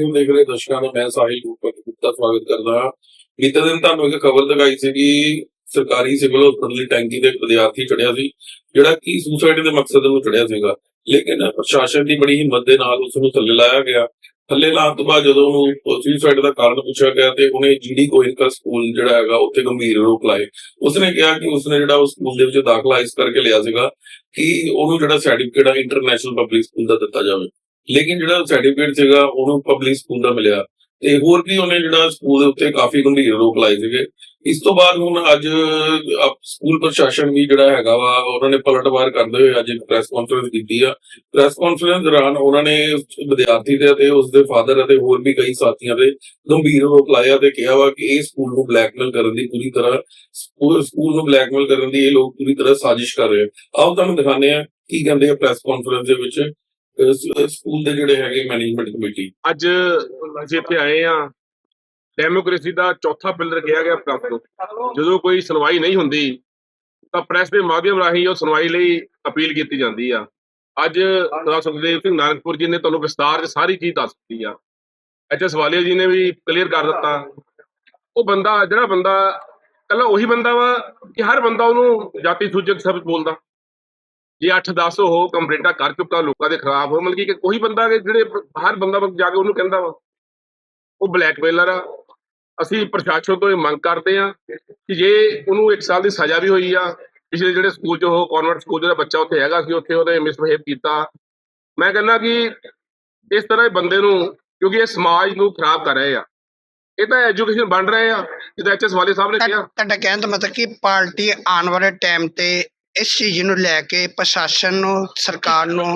News ਦੇਖ ਰਹੇ ਦਰਸ਼ਕਾਂ ਦਾ, ਮੈਂ ਸਾਹਿਲ ਗੁਪਤਾ ਸਵਾਗਤ ਕਰਦਾ ਬੀਤੇ ਦਿਨ ਤੁਹਾਨੂੰ ਇੱਕ ਖਬਰ ਦਿਖਾਈ ਸੀ ਕਿ ਸਰਕਾਰੀ ਸਿਵਲ ਹਸਪਤਾਲ ਦੀ ਟੈਂਕੀ ਤੇ ਵਿਦਿਆਰਥੀ ਚੜਿਆ ਸੀ, ਜਿਹੜਾ ਕਿ ਸੁਸਾਈਡ ਦੇ ਮਕਸਦ ਨੂੰ ਚੜਿਆ ਸੀਗਾ। ਲੇਕਿਨ ਪ੍ਰਸ਼ਾਸਨ ਦੀ ਬੜੀ ਹਿੰਮਤ ਦੇ ਨਾਲ ਉਸ ਨੂੰ ਥੱਲੇ ਲਾਇਆ ਗਿਆ। ਥੱਲੇ ਲਾਉਣ ਤੋਂ ਬਾਅਦ ਜਦੋਂ ਉਹਨੂੰ ਸੁਸਾਈਡ ਦਾ ਕਾਰਨ ਪੁੱਛਿਆ ਗਿਆ ਤੇ ਉਹਨੇ ਜੀਡੀ ਗੋਇੰਕਾ ਸਕੂਲ ਜਿਹੜਾ ਹੈਗਾ, ਉੱਥੇ ਗੰਭੀਰ ਰੋਕ ਲਾਏ। ਉਸਨੇ ਕਿਹਾ ਕਿ ਉਸਨੇ ਜਿਹੜਾ ਉਸ ਸਕੂਲ ਦੇ ਵਿੱਚ ਦਾਖਲਾ ਇਸ ਕਰਕੇ ਲਿਆ ਸੀਗਾ ਕਿ ਉਹਨੂੰ ਜਿਹੜਾ ਸਰਟੀਫਿਕੇਟ ਆ ਇੰਟਰਨੈਸ਼ਨਲ ਪਬਲਿਕ ਸਕੂਲ ਦਾ ਦਿੱਤਾ ਜਾਵੇ। ਲੇਕਿਨ ਜਿਹੜਾ ਸਰਟੀਫਿਕੇਟ ਸੀਗਾ, ਉਹਨੂੰ ਪਬਲਿਕ ਸਕੂਲ ਦਾ ਮਿਲਿਆ। ਤੇ ਹੋਰ ਵੀ ਉਹਨੇ ਜਿਹੜਾ ਸਕੂਲ ਦੇ ਉੱਤੇ ਕਾਫੀ ਗੰਭੀਰ ਰੋਕ ਲਾਏ ਸੀਗੇ। ਇਸ ਤੋਂ ਬਾਅਦ ਹੁਣ ਅੱਜ ਸਕੂਲ ਪ੍ਰਸ਼ਾਸਨ ਵੀ ਜਿਹੜਾ ਹੈਗਾ ਵਾ, ਉਹਨਾਂ ਨੇ ਪਲਟਵਾਰ ਕਰਦੇ ਹੋਏ ਅੱਜ ਇੱਕ ਪ੍ਰੈਸ ਕਾਨਫਰੰਸ ਕੀਤੀ ਆ। ਪ੍ਰੈਸ ਕਾਨਫਰੰਸ ਦੌਰਾਨ ਉਹਨਾਂ ਨੇ ਵਿਦਿਆਰਥੀ ਦੇ ਅਤੇ ਉਸ ਦੇ ਫਾਦਰ ਅਤੇ ਹੋਰ ਵੀ ਕਈ ਸਾਥੀਆਂ ਦੇ ਗੰਭੀਰ ਰੋਕ ਲਾਇਆ ਤੇ ਕਿਹਾ ਵਾ ਕਿ ਇਹ ਸਕੂਲ ਨੂੰ ਬਲੈਕਮੇਲ ਕਰਨ ਦੀ ਪੂਰੀ ਤਰ੍ਹਾਂ ਸਕੂਲ ਨੂੰ ਬਲੈਕਮੇਲ ਕਰਨ ਦੀ ਇਹ ਲੋਕ ਪੂਰੀ ਤਰ੍ਹਾਂ ਸਾਜ਼ਿਸ਼ ਕਰ ਰਹੇ ਆ। ਆਓ ਤੁਹਾਨੂੰ ਦਿਖਾਉਂਦੇ ਆ ਕੀ ਕਹਿੰਦੇ ਆ ਪ੍ਰੈਸ ਕਾਨਫਰੰਸ ਦੇ ਵਿੱਚ। ਸਕੂਲ ਦੇ ਜਿਹੜੇ ਹੈਗੇ ਮੈਨੇਜਮੈਂਟ ਕਮੇਟੀ ਅੱਜ ਅਸੀਂ ਇੱਥੇ ਆਏ ਆ ਡੈਮੋਕ੍ਰੇਸੀ ਦਾ ਚੌਥਾ ਪਿਲਰ ਕਿਹਾ ਗਿਆ ਪ੍ਰੈਸ ਜਦੋਂ ਕੋਈ ਸੁਣਵਾਈ ਨਹੀਂ ਹੁੰਦੀ, ਤਾਂ ਪ੍ਰੈਸ ਦੇ ਮਾਧਿਅਮ ਰਾਹੀਂ ਉਹ ਸੁਣਵਾਈ ਲਈ ਅਪੀਲ ਕੀਤੀ ਜਾਂਦੀ ਆ। ਅੱਜ ਸਰਦਾਰ ਸੁਖਦੇਵ ਸਿੰਘ ਨਾਨਕਪੁਰ ਜੀ ਨੇ ਤੁਹਾਨੂੰ ਵਿਸਤਾਰ 'ਚ ਸਾਰੀ ਚੀਜ਼ ਦੱਸ ਦਿੱਤੀ ਆ। ਐਚ ਵਾਲੀਆ ਜੀ ਨੇ ਵੀ ਕਲੀਅਰ ਕਰ ਦਿੱਤਾ। ਉਹ ਬੰਦਾ, ਜਿਹੜਾ ਬੰਦਾ ਕੱਲਾ ਉਹੀ ਬੰਦਾ ਵਾ ਕਿ ਹਰ ਬੰਦਾ ਉਹਨੂੰ ਜਾਤੀ ਸੂਚਕ ਸ਼ਬਦ ਬੋਲਦਾ। ਜੇ 8-10 ਉਹ ਕੰਪਲੇਂਟਾਂ ਕਰ ਚੁੱਕਾ ਲੋਕਾਂ ਦੇ ਖਿਲਾਫ ਮਤਲਬ ਕਿ ਉਹੀ ਬੰਦਾ ਜਿਹੜੇ ਹਰ ਬੰਦਾ ਜਾ ਕੇ ਉਹਨੂੰ ਕਹਿੰਦਾ ਵਾ ਉਹ ਬਲੈਕਮੇਲਰ ਆ। ਅਸੀਂ ਪ੍ਰਸ਼ਾਸਨ ਤੋਂ ਇਹ ਮੰਗ ਕਰਦੇ ਆ ਕਿ ਜੇ ਉਹਨੂੰ 1 ਸਾਲ ਦੀ ਸਜ਼ਾ ਵੀ ਹੋਈ ਆ ਪਿਛਲੇ ਜਿਹੜੇ ਸਕੂਲ 'ਚ ਉਹ ਕਨਵਰਟ ਸਕੂਲ ਜਿਹੜਾ ਬੱਚਾ ਉੱਥੇ ਹੈਗਾ ਸੀ ਉੱਥੇ ਉਹਨੇ ਮਿਸਬਿਹੇਵ ਕੀਤਾ। ਮੈਂ ਕਹਿੰਦਾ ਕਿ ਇਸ ਤਰ੍ਹਾਂ ਦੇ ਬੰਦੇ ਨੂੰ ਕਿਉਂਕਿ ਇਹ ਸਮਾਜ ਨੂੰ ਖਰਾਬ ਕਰ ਰਹੇ ਆ। ਇਹ ਤਾਂ ਐਜੂਕੇਸ਼ਨ ਬਣ ਰਹੇ ਆ ਜਿੱਦਾਂ ਐਚਐਸ ਵਾਲੇ ਸਾਹਿਬ ਨੇ ਕਿਹਾ। ਤੁਹਾਡਾ ਕਹਿਣ ਦਾ ਮਤਲਬ ਕਿ ਪਾਰਟੀ ਆਉਣ ਵਾਲੇ ਟਾਈਮ ਤੇ ਇਸ ਚੀਜ਼ ਨੂੰ ਲੈ ਕੇ ਪ੍ਰਸ਼ਾਸਨ ਨੂੰ ਸਰਕਾਰ ਨੂੰ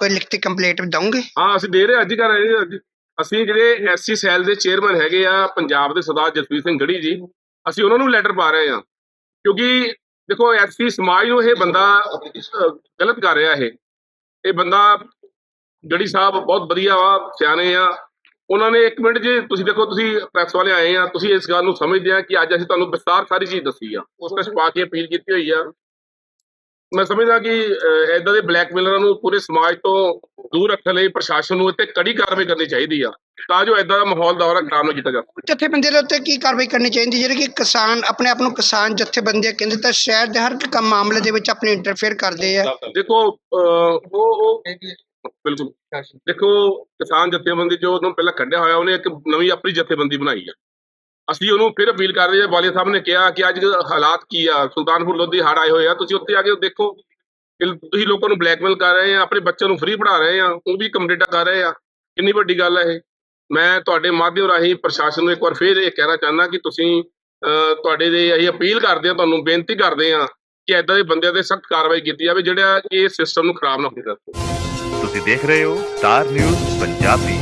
ਕੋਈ ਲਿਖਤੀ ਕੰਪਲੇਂਟ ਦਊਂਗੇ? ਹਾਂ ਅਸੀਂ ਦੇ ਰਹੇ ਅੱਜ ਕਰ ਰਹੇ ਅੱਜ ਅਸੀਂ ਜਿਹੜੇ ਐਸਸੀ ਸੈੱਲ ਦੇ ਚੇਅਰਮੈਨ ਹੈਗੇ ਆ ਪੰਜਾਬ ਦੇ ਸਰਦਾਰ ਜਸਵੀਰ ਸਿੰਘ ਗੜੀ ਜੀ ਅਸੀਂ ਉਹਨਾਂ ਨੂੰ ਲੈਟਰ ਪਾ ਰਹੇ ਹਾਂ। ਕਿਉਂਕਿ ਦੇਖੋ ਐਸਸੀ ਸਮਾਜ ਨੂੰ ਇਹ ਬੰਦਾ ਗਲਤ ਕਰ ਰਿਹਾ ਇਹ। ਇਹ ਬੰਦਾ ਗੜੀ ਸਾਹਿਬ ਬਹੁਤ ਵਧੀਆ ਵਾ ਸਿਆਣੇ ਆ। ਉਹਨਾਂ ਨੇ ਇੱਕ ਮਿੰਟ ਜੇ ਤੁਸੀਂ ਦੇਖੋ ਤੁਸੀਂ ਪ੍ਰੈਸ ਵਾਲੇ ਆਏ ਆ ਤੁਸੀਂ ਇਸ ਗੱਲ ਨੂੰ ਸਮਝਦੇ ਆ ਕਿ ਅੱਜ ਅਸੀਂ ਤੁਹਾਨੂੰ ਵਿਸਤਾਰ ਸਾਰੀ ਚੀਜ਼ ਦੱਸੀ ਆ। ਉਸ ਵਿੱਚ ਪਾ ਕੇ ਅਪੀਲ ਕੀਤੀ ਹੋਈ ਆ। ਮੈਂ ਸਮਝਦਾ ਕਿ ਇਦਾਂ ਦੇ ਬਲੈਕਮੇਲਰਾਂ ਨੂੰ ਪੂਰੇ ਸਮਾਜ ਤੋਂ ਦੂਰ ਰੱਖਣ ਲਈ ਪ੍ਰਸ਼ਾਸਨ ਨੂੰ ਇੱਥੇ ਕੜੀ ਕਾਰਵਾਈ ਕਰਨੀ ਚਾਹੀਦੀ ਆ ਤਾਂ ਜੋ ਇਦਾਂ ਦਾ ਮਾਹੌਲ ਦੁਬਾਰਾ ਖਰਾਬ ਨਾ ਕੀਤਾ ਜਾ ਸਕੇ। ਜਥੇਬੰਦੀ ਦੇ ਉੱਤੇ ਕੀ ਕਾਰਵਾਈ ਕਰਨੀ ਚਾਹੀਦੀ? ਜਿਹੜੇ ਕਿ ਕਿਸਾਨ ਆਪਣੇ ਆਪ ਨੂੰ ਕਿਸਾਨ ਜਥੇਬੰਦੀਆਂ ਕਹਿੰਦੇ ਤਾਂ ਸ਼ਹਿਰ ਦੇ ਹਰ ਇੱਕ ਕੰਮ ਮਾਮਲੇ ਦੇ ਵਿੱਚ ਆਪਣੀ ਇੰਟਰਫੇਅਰ ਕਰਦੇ ਆ। ਦੇਖੋ ਉਹ ਉਹ ਬਿਲਕੁਲ। ਦੇਖੋ ਕਿਸਾਨ ਜਥੇਬੰਦੀ ਜੋ ਉਹਨੂੰ ਪਹਿਲਾਂ ਕੱਢਿਆ ਹੋਇਆ ਉਹਨੇ ਇੱਕ ਨਵੀਂ ਆਪਣੀ ਜਥੇਬੰਦੀ ਬਣਾਈ ਆ। ਅਸੀਂ ਉਹਨੂੰ ਫਿਰ ਅਪੀਲ ਕਰ ਰਹੇ ਹਾਂ ਵਾਲੀਆ ਸਾਹਿਬ ਨੇ ਕਿਹਾ ਕਿ ਅੱਜ ਹਾਲਾਤ ਕੀ ਆ? ਸੁਲਤਾਨਪੁਰ ਲੋਧੀ ਹੜ੍ਹ ਆਏ ਹੋਏ ਆ, ਤੁਸੀਂ ਉੱਥੇ ਆ ਕੇ ਦੇਖੋ ਤੁਸੀਂ ਲੋਕਾਂ ਨੂੰ ਬਲੈਕਮੇਲ ਕਰ ਰਹੇ ਆ, ਆਪਣੇ ਬੱਚਿਆਂ ਨੂੰ ਫ੍ਰੀ ਪੜ੍ਹਾ ਰਹੇ ਆ, ਉਹ ਵੀ ਕੰਪਲੀਟਾ ਕਰ ਰਹੇ ਆ। ਕਿੰਨੀ ਵੱਡੀ ਗੱਲ ਹੈ ਇਹ। ਮੈਂ ਤੁਹਾਡੇ ਮਾਧਿਅਮ ਰਾਹੀਂ ਪ੍ਰਸ਼ਾਸਨ ਨੂੰ ਇੱਕ ਵਾਰ ਫੇਰ ਇਹ ਕਹਿਣਾ ਚਾਹੁੰਦਾ ਕਿ ਤੁਸੀਂ ਤੁਹਾਡੇ ਦੇ ਅਸੀਂ ਅਪੀਲ ਕਰਦੇ ਆ ਤੁਹਾਨੂੰ ਬੇਨਤੀ ਕਰਦੇ ਆ ਕਿ ਐਦਾਂ ਦੇ ਬੰਦਿਆਂ ਤੇ ਸਖਤ ਕਾਰਵਾਈ ਕੀਤੀ ਜਾਵੇ, ਜਿਹੜਾ ਇਹ ਸਿਸਟਮ ਨੂੰ ਖਰਾਬ ਨਾ ਹੋਣ ਦੇਵੇ ਤੁਸੀਂ ਦੇਖ ਰਹੇ ਹੋ ਸਟਾਰ ਨਿਊਜ਼ ਪੰਜਾਬੀ।